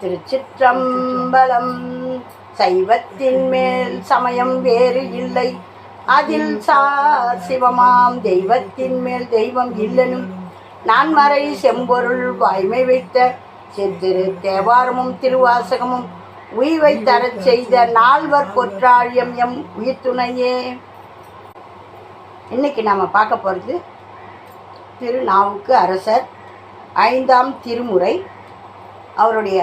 திருச்சிற்றம்பலம். சைவத்தின் மேல் சமயம் வேறு இல்லை. அதில் சா சிவமாம் தெய்வத்தின் மேல் தெய்வம் இல்லனும். நான் மறை செம்பொருள் வாய்மை வைத்த சித்திரு தேவாரமும் திருவாசகமும் உய்வை தரச் செய்த நால்வர் பொற்றாழியம் எம் உயிர் துணையே இன்னைக்கு நாம் பார்க்க போகிறது திருநாவுக்கு அரசர் ஐந்தாம் திருமுறை. அவருடைய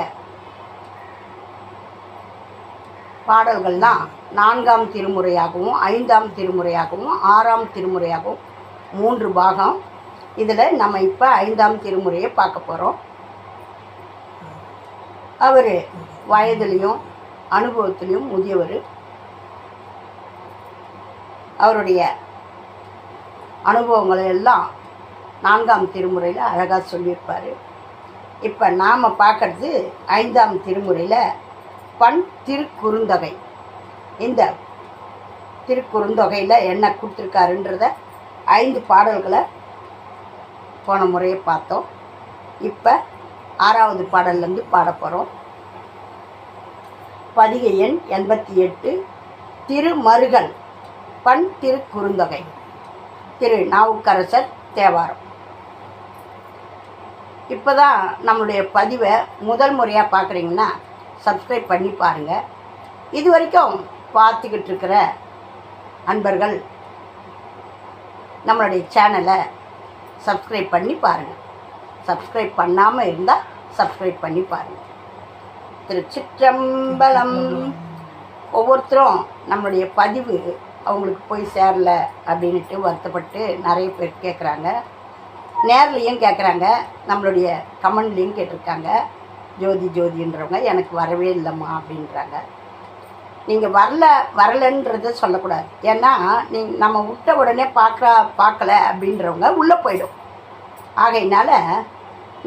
பாடல்கள் தான் நான்காம் திருமுறையாகவும் ஐந்தாம் திருமுறையாகவும் ஆறாம் திருமுறையாகவும் மூன்று பாகம். இதில் நம்ம இப்போ ஐந்தாம் திருமுறையை பார்க்க போகிறோம் அவர் வயதுலேயும் அனுபவத்திலையும் முதியவர். அவருடைய அனுபவங்களை எல்லாம் நான்காம் திருமுறையில் அழகாக சொல்லியிருப்பார். இப்போ நாம் பார்க்குறது ஐந்தாம் திருமுறையில் பண் திருக்குறுந்தொகை. இந்த திருக்குறுந்தொகையில் என்ன கொடுத்துருக்காருன்றத ஐந்து பாடல்களை போன முறையை பார்த்தோம். இப்போ ஆறாவது பாடல்லேருந்து பாட போகிறோம் பதிகை எண் எண்பத்தி எட்டு திருமருகல் பண் திருக்குறுந்தொகை. திரு நாவுக்கரசர் தேவாரம். இப்போ தான் நம்மளுடைய பதிவை முதல் முறையாக பார்க்குறீங்கன்னா சப்ஸ்கிரைப் பண்ணி பாருங்கள் இது வரைக்கும் பார்த்துக்கிட்டு இருக்கிற அன்பர்கள் நம்மளுடைய சேனலை சப்ஸ்கிரைப் பண்ணி பாருங்கள் சப்ஸ்கிரைப் பண்ணாமல் இருந்தால் சப்ஸ்கிரைப் பண்ணி பாருங்கள் திருச்சிற்றம்பலம். ஒவ்வொருத்தரும் நம்மளுடைய பதிவு அவங்களுக்கு போய் சேரல அப்படின்ட்டு வருத்தப்பட்டு நிறைய பேர் கேட்குறாங்க நேர்லேயும் கேட்குறாங்க நம்மளுடைய கமெண்ட்லேயும் கேட்டிருக்காங்க. ஜோதி ஜோதின்றவங்க எனக்கு வரவே இல்லைம்மா அப்படின்றாங்க. நீங்கள் வரல வரலன்றத சொல்லக்கூடாது. ஏன்னா நீ நம்ம விட்ட உடனே பார்க்குறா பார்க்கல அப்படின்றவங்க உள்ளே போயிடும். ஆகையினால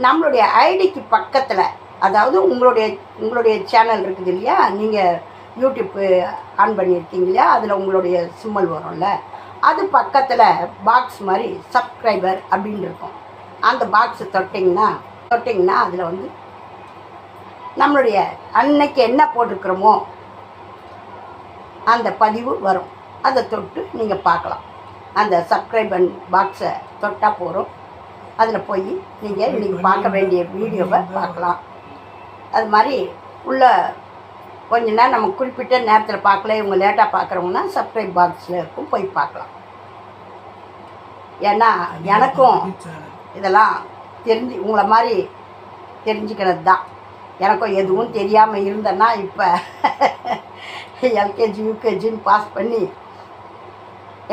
நம்மளுடைய ஐடிக்கு பக்கத்தில் அதாவது உங்களுடைய உங்களுடைய சேனல் இருக்குது இல்லையா? நீங்கள் யூடியூப்பு ஆன் பண்ணியிருக்கீங்க இல்லையா? அதில் உங்களுடைய சிம்மல் வரும்ல. அது பக்கத்தில் பாக்ஸ் மாதிரி சப்ஸ்கிரைபர் அப்படின்னு இருக்கும். அந்த பாக்ஸை தொட்டிங்கன்னா தொட்டிங்கன்னா அதில் வந்து நம்மளுடைய அன்னைக்கு என்ன போட்டிருக்கிறோமோ அந்த பதிவு வரும். அதை தொட்டு நீங்கள் பார்க்கலாம். அந்த சப்ஸ்கிரைபர் பாக்ஸை தொட்டால் போகிறோம் அதில் போய் நீங்கள் இன்றைக்கி பார்க்க வேண்டிய வீடியோவை பார்க்கலாம். அது மாதிரி உள்ள கொஞ்ச நேரம் நம்ம குறிப்பிட்ட நேரத்தில் பார்க்கல இவங்க லேட்டாக பார்க்குறவங்கன்னா சப்ஸ்கிரைப் பாக்ஸில் இருக்கும் போய் பார்க்கலாம். ஏன்னா எனக்கும் இதெல்லாம் தெரிஞ்சு உங்களை மாதிரி தெரிஞ்சுக்கிறது தான் எனக்கும் எதுவும் தெரியாமல் இருந்தேன்னா இப்போ எல்கேஜி யூகேஜின்னு பாஸ் பண்ணி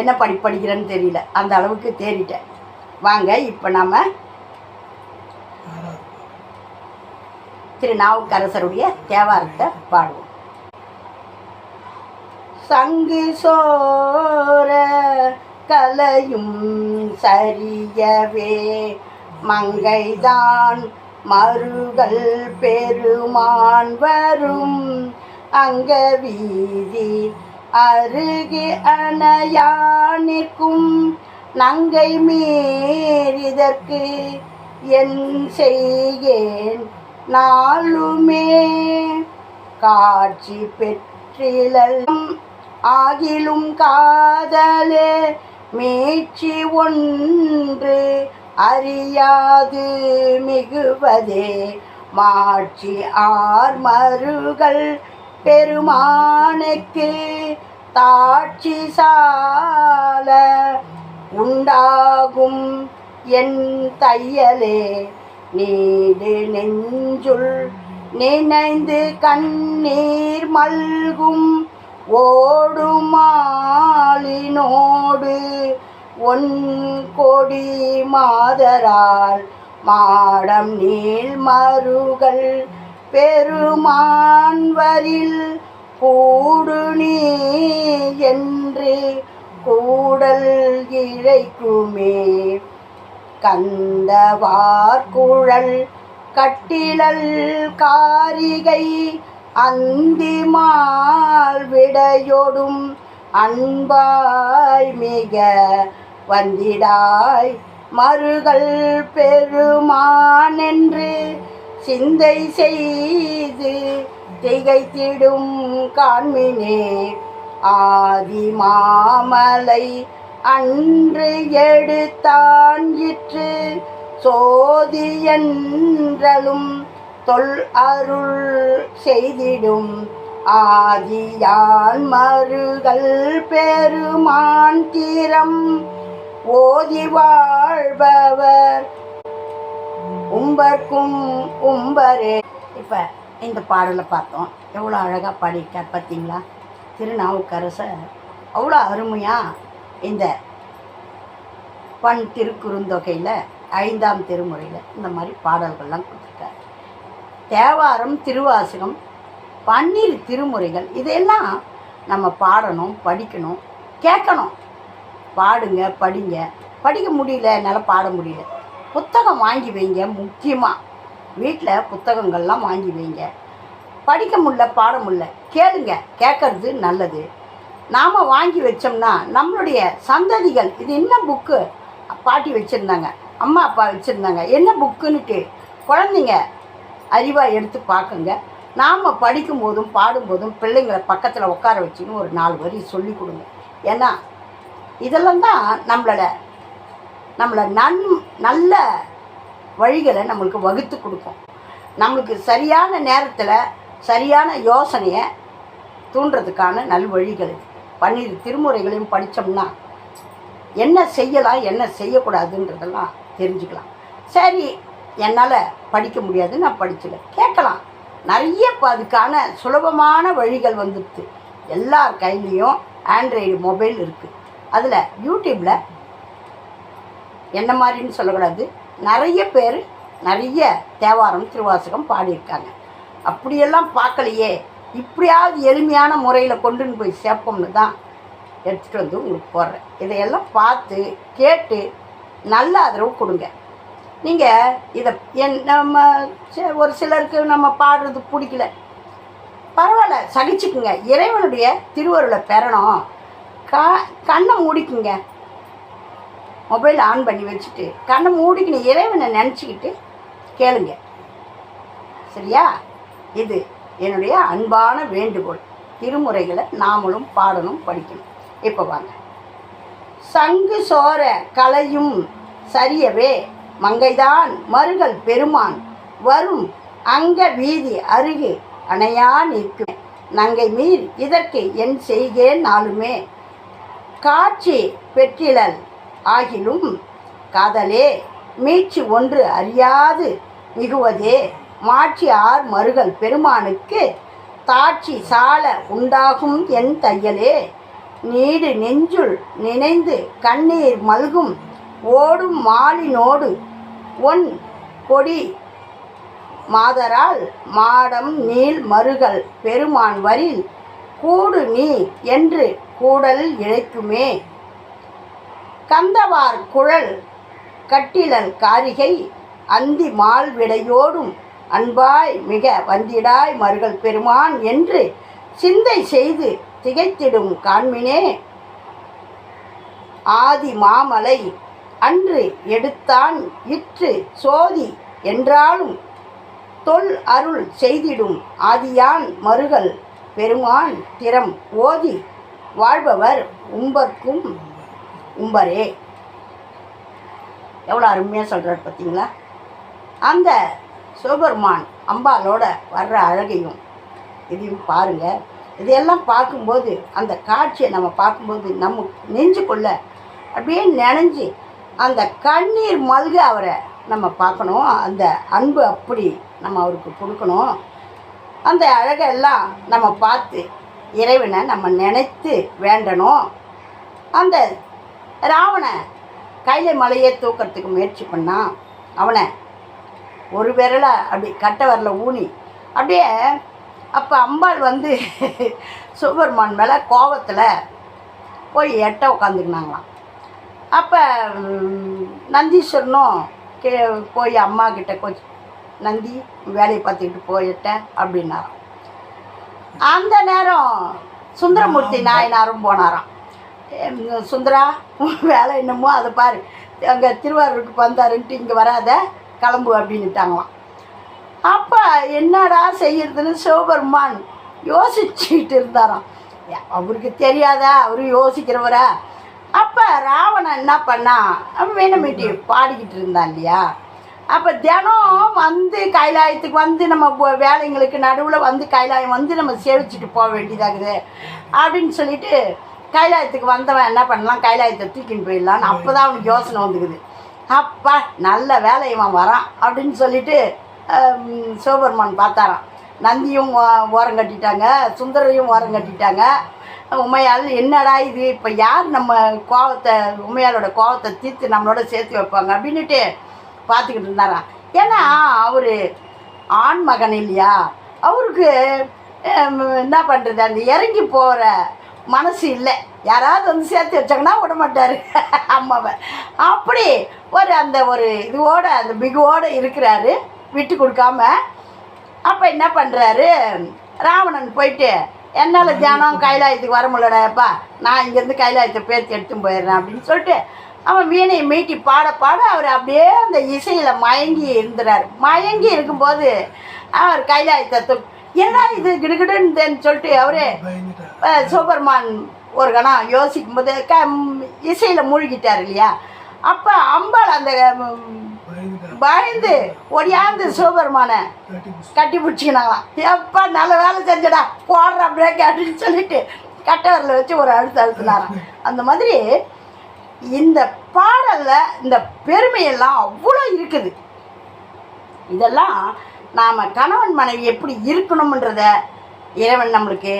என்ன படி படிக்கிறேன்னு தெரியல. அந்த அளவுக்கு தேறிட்டேன். வாங்க இப்போ நாம் திரு நாவுக்கரசருடைய தேவாரத்தை பாடுவோம். சங்கு சோர கலையும் சரியவே மங்கைதான் மருகள் பெருமான் வரும். அங்க வீதி அருகே அணையானிற்கும் நங்கை மீறிதற்கு என் செய்கேன் நாளுமே. காட்சி பெற்றிலும் ஆகிலும் காதலே மீட்சி ஒன்று அறியாது மிகுவதே. மாட்சி ஆர் மருகள் பெருமானுக்கு தாட்சி சால உண்டாகும் என் தையலே. நீடு நெஞ்சுள் நினைந்து கண்ணீர் மல்கும் ஓடுமாலினோடு ஒன் கொடி மாதரால் மாடம் நீள் மருகள் பெருமான்வரில் கூடு நீ என்று கூடல் இழைக்குமே. கந்தவார்குழல் கட்டிலல் காரிகை அந்திமால் விடையொடும் அன்பாய் மிக வந்திடாய். மருகள் பெருமான் என்று சிந்தை செய்து திகைத்திடும் காண்மினே. ஆதி மாமலை அன்று எடுத்தான் இற்று சோதி என்றலும் தொல் அருள் செய்திடும். ஆதியான் மருகள் பெருமான் தீரம் ஓதி வாழ்பவர். உம்பர்க்கும் உம்பரே. இப்போ இந்த பாடலை பார்த்தோம். எவ்வளோ அழகாக பாடியிருக்கார் பார்த்தீங்களா? திருநாவுக்கரசர். அவ்வளோ அருமையாக இந்த பண் திருக்குறுந்தொகையில் ஐந்தாம் திருமுறையில் இந்த மாதிரி பாடல்கள்லாம் கொடுத்துருக்காரு. தேவாரம் திருவாசகம் பன்னீர் திருமுறைகள் இதெல்லாம் நம்ம பாடணும் படிக்கணும் கேட்கணும். பாடுங்க படிங்க. படிக்க முடியல என்னால் பாட முடியல. புத்தகம் வாங்கி வைங்க முக்கியமாக வீட்டில் புத்தகங்கள்லாம் வாங்கி வைங்க. படிக்க முடியல பாட முடியல. கேளுங்க கேட்கறது நல்லது. நாம் வாங்கி வச்சோம்னா நம்மளுடைய சந்ததிகள் இது என்ன புக்கு பாட்டி வச்சுருந்தாங்க அம்மா அப்பா வச்சுருந்தாங்க. என்ன புக்குன்னுட்டு குழந்தைங்க அறிவாக எடுத்து பார்க்குங்க நாம் படிக்கும்போதும் பாடும்போதும் பிள்ளைங்களை பக்கத்தில் உட்கார வச்சுன்னு ஒரு நாலு வரி சொல்லி கொடுங்க. ஏன்னா இதெல்லாம் தான் நம்மளோட நம்மளை நன் நல்ல வழிகளை நம்மளுக்கு வகுத்து கொடுக்கும். நம்மளுக்கு சரியான நேரத்தில் சரியான யோசனையை தூண்டுறதுக்கான நல் வழிகள் பன்னிரு திருமுறைகளையும் படித்தோம்னா என்ன செய்யலாம் என்ன செய்யக்கூடாதுன்றதெல்லாம் தெரிஞ்சுக்கலாம். சரி என்னால் படிக்க முடியாது நான் படிச்சல கேட்கலாம். நிறைய இப்போ அதுக்கான சுலபமான வழிகள் வந்துடுது. எல்லார் கையிலையும் ஆண்ட்ராய்டு மொபைல் இருக்குது அதில் யூடியூப்பில் என்ன மாதிரின்னு சொல்லக்கூடாது. நிறைய பேர் நிறைய தேவாரம் திருவாசகம் பாடியிருக்காங்க. அப்படியெல்லாம் பார்க்கலையே. இப்படியாவது எளிமையான முறையில் கொண்டுன்னு போய் சேர்ப்போம்னு தான் எடுத்துகிட்டு வந்து உங்களுக்கு போடுறேன். இதையெல்லாம் பார்த்து கேட்டு நல்ல ஆதரவு கொடுங்க. நீங்கள் இதை என் நம்ம ஒரு சிலருக்கு நம்ம பாடுறது பிடிக்கல. பரவாயில்ல சகிச்சுக்குங்க. இறைவனுடைய திருவருளை பெறணும். க கண்ணை மூடிக்குங்க. மொபைல் ஆன் பண்ணி வச்சுட்டு கண்ணை மூடிக்கணும் இறைவனை நினச்சிக்கிட்டு கேளுங்க. சரியா? இது என்னுடைய அன்பான வேண்டுகோள். திருமுறைகளை நாமளும் பாடணும் படிக்கணும். இப்போ வாங்க. சங்கு சோர கலையும் சரியவே மங்கைதான் மருகல் பெருமான். வரும் அங்க வீதி அருகு அணையா நிற்கும். நங்கை மீர் இதற்கு என் செய்கேன் நாளுமே. காட்சி பெற்றிலன் ஆகிலும் காதலே மீட்சி ஒன்று அறியாது மிகுவதே மாட்சி ஆர் மருகல் பெருமானுக்கு தாட்சி சால உண்டாகும் என் தையலே. நீடு நெஞ்சுள் நினைந்து கண்ணீர் மல்கும் ஓடும் மாலினோடு ஒன் கொடி மாதரால் மாடம் நீள் மருகல் பெருமான் வரில் கூடு நீ என்று கூடல் இழைக்குமே கந்தவார் குழல் கட்டிலல் காரிகை அந்தி மால் விடையோடும் அன்பாய் மிக வந்திடாய் மருகள் பெருமான் என்று சிந்தை செய்து திகைத்திடும் காண்மினே. ஆதி மாமலை அன்று எடுத்தான் இற்று சோதி என்றாலும் தொல் அருள் செய்திடும் ஆதியான் மறுகள் பெருமான் திறம் ஓதி வாழ்பவர் உம்பர்க்கும் உம்பரே. எவ்வளோ அருமையாக சொல்கிறார் பார்த்தீங்களா அந்த சிவபெருமான் அம்பாலோட வர்ற அழகையும் இதையும் பாருங்கள் இதையெல்லாம் பார்க்கும்போது அந்த காட்சியை நம்ம பார்க்கும்போது நம்ம நெஞ்சுக்குள்ள அப்படியே நினைஞ்சு அந்த கண்ணீர் மல்க அவரை நம்ம பார்க்கணும். அந்த அன்பு அப்படி நம்ம அவருக்கு கொடுக்கணும். அந்த அழகெல்லாம் நம்ம பார்த்து இறைவனை நம்ம நினைத்து வேண்டணும். அந்த ராவண கைலை மலையை தூக்கிறதுக்கு முயற்சி பண்ணான் அவனை ஒரு விரலை அப்படி கட்ட விரல ஊனி அப்படியே அப்போ அம்பாள் வந்து சுபர்மான் மேலே கோவத்தில் போய் எட்ட உட்காந்துக்கினாங்களாம் அப்போ நந்தீஸ்வரனும் கே போய் அம்மா கிட்ட கொஞ்சம் நந்தி வேலையை பார்த்துக்கிட்டு போயிட்டேன் அப்படின்னாராம் அந்த நேரம் சுந்தரமூர்த்தி நாயனாரும் போனாராம். சுந்தரா வேலை என்னமோ அதை பாரு. அங்கே திருவாரூருக்கு வந்தாருன்ட்டு இங்கே வராத கிளம்பு அப்படின்னுட்டாங்களாம். அப்போ என்னடா செய்யறதுன்னு சிவபெருமான் யோசிச்சுட்டு இருந்தாராம். அவருக்கு தெரியாதா? அவரு யோசிக்கிறவரா? அப்போ ராவணன் என்ன பண்ணா அவன் வேணுமிட்டி பாடிக்கிட்டு இருந்தான் இல்லையா? அப்போ தினம் வந்து கைலாயத்துக்கு வந்து நம்ம வேலைங்களுக்கு நடுவில் வந்து கைலாயம் வந்து நம்ம சேவிச்சுட்டு போக வேண்டியதாகுது. அப்படின்னு சொல்லிட்டு கைலாயத்துக்கு வந்தவன் என்ன பண்ணலாம்? கைலாயத்தை தூக்கின்னு போயிடலான்னு அப்போ தான் அவனுக்கு யோசனை வந்துக்குது. அப்பா நல்ல வேலை இவன் வரான் அப்படின்னு சொல்லிட்டு சிவபெருமான் பார்த்தாராம். நந்தியும் ஓ- ஓரம் கட்டிட்டாங்க சுந்தரையும் ஓரம் கட்டிட்டாங்க. உமையால் என்னடா இது? இப்போ யார் நம்ம கோவத்தை உமையாலோட கோவத்தை தீர்த்து நம்மளோட சேர்த்து வைப்பாங்க? அப்படின்னுட்டு பார்த்துக்கிட்டு இருந்தாராம் ஏன்னா அவர் ஆண் மகன் இல்லையா? அவருக்கு என்ன பண்ணுறது அந்த இறங்கி போகிற மனசு இல்லை. யாராவது வந்து சேர்த்து வச்சாங்கன்னா விட மாட்டார். அம்மாவை. அப்படி ஒரு அந்த ஒரு இதுவோட அந்த பிகுவோடு இருக்கிறாரு. விட்டு கொடுக்காம. அப்போ என்ன பண்ணுறாரு ராவணன் போயிட்டு என்னால் தியானம் கைலாயத்துக்கு வர முடியலடாப்பா நான் இங்கேருந்து கைலாயத்தை பேர்த்து எடுத்துன்னு போயிடுறேன் அப்படின்னு சொல்லிட்டு அவன் வீணையை மீட்டி பாட பாட அவர் அப்படியே அந்த இசையில் மயங்கி இருந்துறாரு மயங்கி இருக்கும்போது அவர் கைலாயத்தை தூக் என்ன இது? கிடுகிடுன்னு சொல்லிட்டு அவரே அஹ், சிவபெருமான் ஒரு கணம் யோசிக்கும் போது க இசையில் மூழ்கிட்டார் இல்லையா? அப்போ அம்பாள் அந்த பயந்து ஒடியாந்து சிவபெருமானை கட்டி பிடிச்சிக்கினாங்களாம். எப்பா நல்ல வேலை செஞ்சடா போடுற பிரேக் அப்படின்னு சொல்லிட்டு கட்டவரில் வச்சு ஒரு அழுத்து அழுத்தினாராம். அந்த மாதிரி இந்த பாடலில் இந்த பெருமையெல்லாம் அவ்வளோ இருக்குது. இதெல்லாம் நாம் கணவன் மனைவி எப்படி இருக்கணும்ன்றத இறைவன் நம்மளுக்கு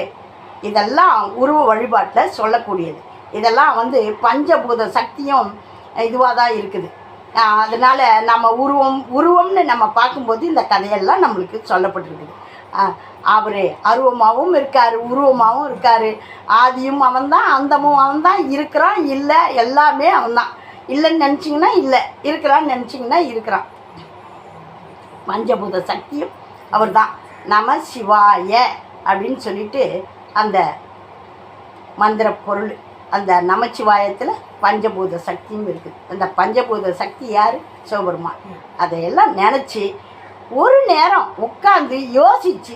இதெல்லாம் உருவ வழிபாட்டில் சொல்லக்கூடியது. இதெல்லாம் வந்து பஞ்சபூத சக்தியும் இதுவாக தான் இருக்குது. அதனால் நம்ம உருவம் உருவம்னு நம்ம பார்க்கும்போது இந்த கதையெல்லாம் நம்மளுக்கு சொல்லப்பட்டிருக்குது. அவர் அருவமாகவும் இருக்கார் உருவமாகவும் இருக்கார். ஆதியும் அவன்தான் அந்தமும் அவன்தான் இருக்கிறான் இல்லை எல்லாமே அவன்தான். இல்லைன்னு நினச்சிங்கன்னா இல்லை இருக்கிறான்னு நினச்சிங்கன்னா இருக்கிறான். பஞ்சபூத சக்தியும் அவர்தான். நம சிவாய அப்படின்னு சொல்லிட்டு அந்த மந்திர பொருள் அந்த நமச்சிவாயத்தில் பஞ்சபூத சக்தியும் இருக்குது. அந்த பஞ்சபூத சக்தி யார்? சிவபெருமான். அதையெல்லாம் நினச்சி ஒரு நேரம் உட்காந்து யோசித்து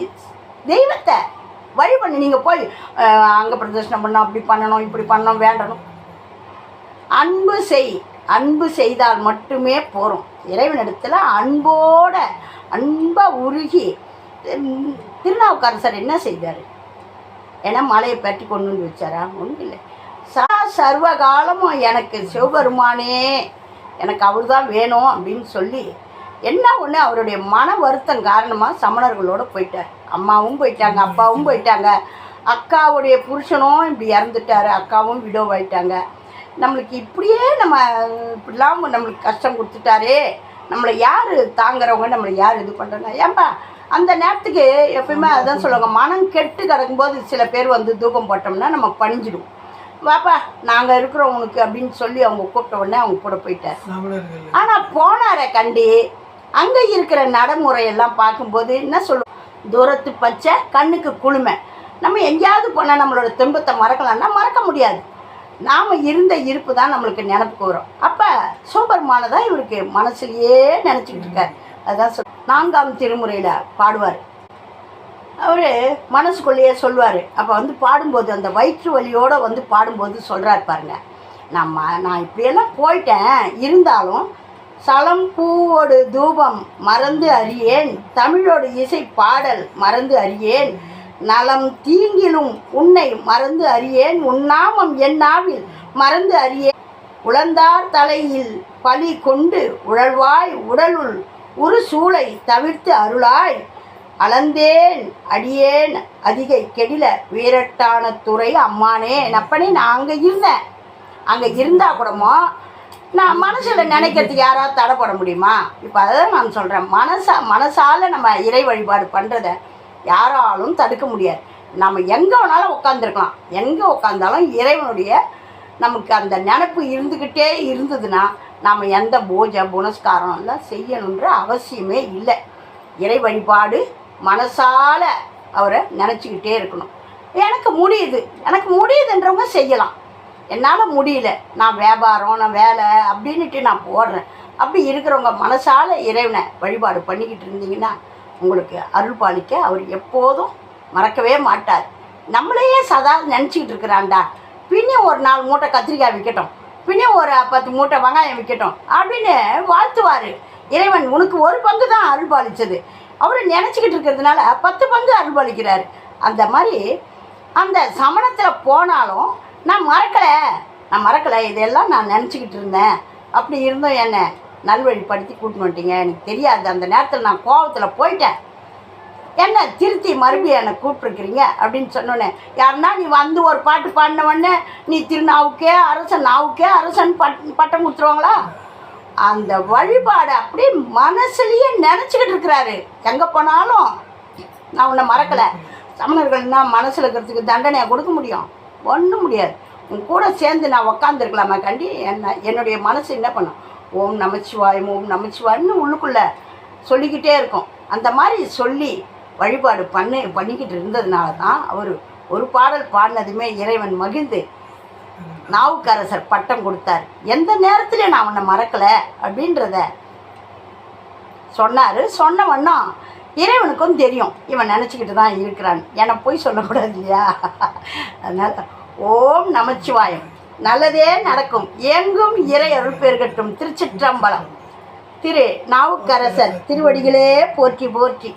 தெய்வத்தை வழி பண்ணி. நீங்கள் போய் அங்கே பிரதர்ஷனம் பண்ணணும் அப்படி பண்ணணும் இப்படி பண்ணணும் வேண்டணும். அன்பு செய். அன்பு செய்தால் மட்டுமே போகிறோம் இறைவனிடத்தில் அன்போட அன்பாக உருகி திருநாவுக்கரசர் என்ன செய்தார்? ஏன்னா மலையை பற்றி கொண்டு வந்து வச்சாரா? ஒன்றும் இல்லை. சா சர்வ காலமும் எனக்கு சிவபெருமானே எனக்கு அவர் தான் வேணும் அப்படின்னு சொல்லி என்ன ஒன்று அவருடைய மன வருத்தம் காரணமாக சமணர்களோட போயிட்டார். அம்மாவும் போயிட்டாங்க அப்பாவும் போயிட்டாங்க. அக்காவுடைய புருஷனும் இப்படி இறந்துட்டாரு அக்காவும் விடோவாயிட்டாங்க நம்மளுக்கு இப்படியே நம்ம இப்படிலாம் நம்மளுக்கு கஷ்டம் கொடுத்துட்டாரே. நம்மளை யார் தாங்குறவங்க நம்மளை யார் இது பண்ணுறாங்க ஏன்பா அந்த நேரத்துக்கு எப்பயுமே அதான் சொல்லுவாங்க மனம் கெட்டு கிடக்கும்போது சில பேர் வந்து தூக்கம் போட்டோம்னா நம்ம பணிஞ்சிடுவோம் வாப்பா நாங்கள் இருக்கிறோம் உனக்கு அப்படின்னு சொல்லி அவங்க கூப்பிட்ட உடனே அவங்க கூட போயிட்டார். ஆனால் போனாரை கண்டி அங்கே இருக்கிற நடைமுறையெல்லாம் பார்க்கும்போது என்ன சொல்லுவோம் தூரத்து பச்சை கண்ணுக்கு குளுமை. நம்ம எங்கேயாவது போனால் நம்மளோட துன்பத்தை மறக்கலாம்னா மறக்க முடியாது. நாம் இருந்த இருப்பு தான் நம்மளுக்கு நினப்புக்கு வரும். அப்போ சூப்பர்மான தான் இவருக்கு மனசுலையே நினச்சிக்கிட்டு இருக்கார். அதுதான் சொல் நான்காம் திருமுறையில் பாடுவார். அவர் மனசுக்குள்ளேயே சொல்லுவார் அப்போ வந்து பாடும்போது அந்த வயிற்று வலியோடு வந்து பாடும்போது சொல்கிறார் பாருங்க. நம்ம நான் இப்படியெல்லாம் போயிட்டேன். இருந்தாலும் சலம் பூவோடு தூபம் மறந்து அறியேன் தமிழோடு இசை பாடல் மறந்து அறியேன். நலம் தீங்கிலும் உன்னை மறந்து அறியேன் உன்னாமம் என் நாவில் மறந்து அறியேன். உழந்தார் தலையில் பலி கொண்டு உழல்வாய் உடலுள் உரு சூளை தவிர்த்து அருளாய். அளந்தேன் அடியேன் அதிகை கெடில வீரட்டான துறை அம்மானே நப்பனே நான் அங்கே இருந்தேன். அங்கே இருந்தால் கூடமோ நான் மனசில் நினைக்கிறதுக்கு யாராவது தடைப்பட முடியுமா? இப்போ அதுதான் நான் சொல்கிறேன் மனசா மனசால் நம்ம இறை வழிபாடு பண்ணுறத யாராலும் தடுக்க முடியாது. நம்ம எங்கே வேணாலும் உட்காந்துருக்கலாம் எங்கே உட்காந்தாலும் இறைவனுடைய நமக்கு அந்த நினப்பு இருந்துக்கிட்டே இருந்ததுன்னா நாம் எந்த பூஜை புனஸ்காரம் எல்லாம் செய்யணுன்ற அவசியமே இல்லை. இறை வழிபாடு மனசால் அவரை நினச்சிக்கிட்டே இருக்கணும். எனக்கு முடியுது. எனக்கு முடியுதுன்றவங்க செய்யலாம். என்னால் முடியல. நான் வியாபாரம் நான் வேலை அப்படின்னுட்டு நான் போடுறேன். அப்படி இருக்கிறவங்க மனசால் இறைவனை வழிபாடு பண்ணிக்கிட்டு இருந்தீங்கன்னா உங்களுக்கு அருள் பாலிக்க அவர் எப்போதும் மறக்கவே மாட்டார். நம்மளையே சதா நினச்சிக்கிட்டு இருக்கிறான்டா. பின்னும் ஒரு நாலு மூட்டை கத்திரிக்காய் விற்கட்டும் பின்னே ஒரு பத்து மூட்டை வெங்காயம் விற்கட்டும் அப்படின்னு வாழ்த்துவார். இறைவன் உனக்கு ஒரு பங்கு தான் அருள் பாலித்தது அவர் நினச்சிக்கிட்டு இருக்கிறதுனால பத்து பங்கு அருள் பாலிக்கிறார். அந்த மாதிரி அந்த சமணத்தில் போனாலும் நான் மறக்கலை. நான் மறக்கலை. இதெல்லாம் நான் நினச்சிக்கிட்டு இருந்தேன். அப்படி இருந்தும் என்னை நல்வழிப்படுத்தி கூட்டின்னு வந்துட்டீங்க. எனக்கு தெரியாது. அந்த நேரத்தில் நான் கோவத்தில் போயிட்டேன். என்ன திருத்தி மறுபடியும் என்னை கூப்பிட்ருக்கிறீங்க அப்படின்னு சொன்னோன்னே யாருன்னா நீ வந்து ஒரு பாட்டு பாடின உடனே நீ திருநாவுக்கே அரசன் நாவுக்கே அரசன் பட் பட்டம் கொடுத்துருவாங்களா? அந்த வழிபாடை அப்படியே மனசுலையே நினச்சிக்கிட்டு இருக்கிறாரு. எங்கே போனாலும் நான் உன்னை மறக்கலை. சமணர்கள்னா மனசில் இருக்கிறதுக்கு தண்டனையை கொடுக்க முடியும். ஒன்றும் முடியாது. உன் கூட சேர்ந்து நான் உக்காந்துருக்கலாமா கண்டி என்ன என்னுடைய மனசு என்ன பண்ணும்? ஓம் நமச்சிவாயம் ஓம் நமச்சிவாயம்னு உள்ளுக்குள்ளே சொல்லிக்கிட்டே இருக்கும். அந்த மாதிரி சொல்லி வழிபாடு பண்ணி பண்ணிக்கிட்டு இருந்ததுனால தான் அவர் ஒரு பாடல் பாடினதுமே இறைவன் மகிழ்ந்து நாவுக்கரசர் பட்டம் கொடுத்தார். எந்த நேரத்துலையும் நான் உன்னை மறக்கலை அப்படின்றத சொன்னார். சொன்ன வண்ணம் இறைவனுக்கும் தெரியும். இவன் நினச்சிக்கிட்டு தான் இருக்கிறான். என போய் சொல்லக்கூடாது இல்லையா? அதனால் ஓம் நமச்சிவாயம். நல்லதே நடக்கும். எங்கும் இறை அருள் பெருகட்டும். திருச்சிற்றம்பலம். திரு நாவுக்கரசர் திருவடிகளே போற்றி போற்றி.